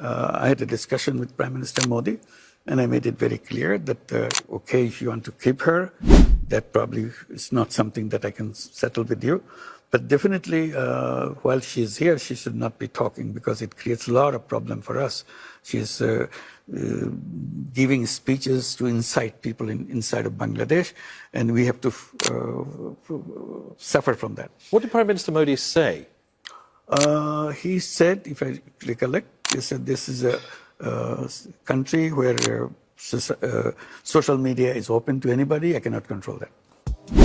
uh, I had a discussion with Prime Minister Modi, and I made it very clear that, uh, okay, if you want to keep her, that probably is not something that I can settle with you. But definitely, uh, while she is here, she should not be talking because it creates a lot of problem for us. She is uh, uh, giving speeches to incite people in, inside of Bangladesh, and we have to uh, suffer from that. What did Prime Minister Modi say? Uh, he said, if I recollect, he said this is a uh, country where uh, uh, social media is open to anybody. I cannot control that.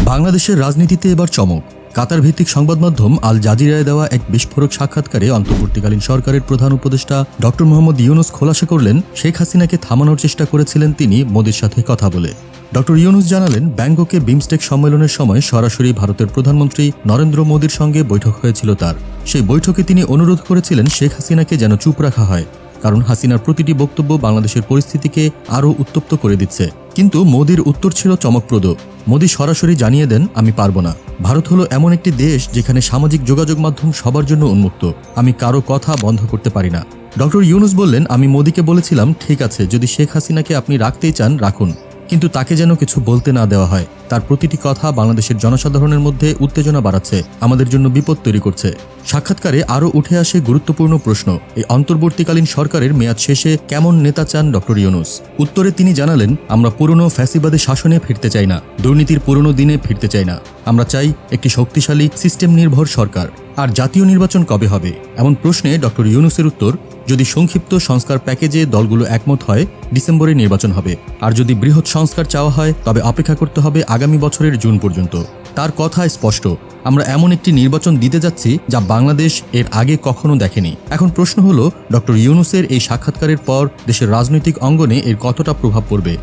বাংলাদেশের রাজনীতিতে এবার চমক কাতার ভিত্তিক সংবাদ মাধ্যম আল জাজিরায় দেওয়া এক বিস্ফোরক সাক্ষাৎকারে অন্তর্বর্তীকালীন সরকারের প্রধান উপদেষ্টা ডক্টর মোহাম্মদ ইউনুস খোলাসা করলেন শেখ হাসিনাকে থামানোর চেষ্টা করেছিলেন তিনি মোদির সাথে কথা বলে ডক্টর ইউনুস জানালেন ব্যাংককে বিমস্টেক সম্মেলনের সময় সরাসরি ভারতের প্রধানমন্ত্রী নরেন্দ্র মোদীর সঙ্গে বৈঠক হয়েছিল তার সেই বৈঠকে তিনি অনুরোধ করেছিলেন শেখ হাসিনাকে যেন চুপ রাখা হয়, কারণ হাসিনার প্রতিটি বক্তব্য বাংলাদেশের পরিস্থিতিকে আরও উত্তপ্ত করে দিচ্ছে। কিন্তু মোদির উত্তর ছিল চমকপ্রদ। মোদি সরাসরি জানিয়ে দেন, আমি পারব না। ভারত হলো এমন একটি দেশ যেখানে সামাজিক যোগাযোগ মাধ্যম সবার জন্য উন্মুক্ত। আমি কারও কথা বন্ধ করতে পারি না। ডক্টর ইউনুস বললেন, আমি মোদিকে বলেছিলাম, ঠিক আছে, যদি শেখ হাসিনাকে আপনি রাখতেই চান, রাখুন। কিন্তু তাকে যেন কিছু বলতে না দেওয়া হয়। তার প্রতিটি কথা বাংলাদেশের জনসাধারণের মধ্যে উত্তেজনা বাড়াচ্ছে। আমাদের জন্য বিপদ তৈরি করছে। সাক্ষাৎকারে আরও উঠে আসে গুরুত্বপূর্ণ প্রশ্ন, এই অন্তর্বর্তীকালীন সরকারের মেয়াদ শেষে কেমন নেতা চান ডক্টর ইউনুস? উত্তরে তিনি জানালেন, আমরা পুরনো ফ্যাসিবাদী শাসনে ফিরতে চাই না, দুর্নীতির পুরনো দিনে ফিরতে চাই না। আমরা চাই একটি শক্তিশালী সিস্টেম নির্ভর সরকার। আর জাতীয় নির্বাচন কবে হবে? এমন প্রশ্নে ডক্টর ইউনুসের উত্তর, যদি সংক্ষিপ্ত সংস্কার প্যাকেজে দলগুলো একমত হয়, ডিসেম্বরে নির্বাচন হবে। আর যদি বৃহৎ সংস্কার চাওয়া হয়, তবে অপেক্ষা করতে হবে আগামী বছরের জুন পর্যন্ত। তার কথা স্পষ্ট। আমরা এমন একটি নির্বাচন দিতে যাচ্ছি যা বাংলাদেশ এর আগে কখনো দেখেনি। এখন প্রশ্ন হলো, ডক্টর ইউনুসের এই সাক্ষাৎকারের পর দেশের রাজনৈতিক অঙ্গনে এর কতটা প্রভাব পড়বে?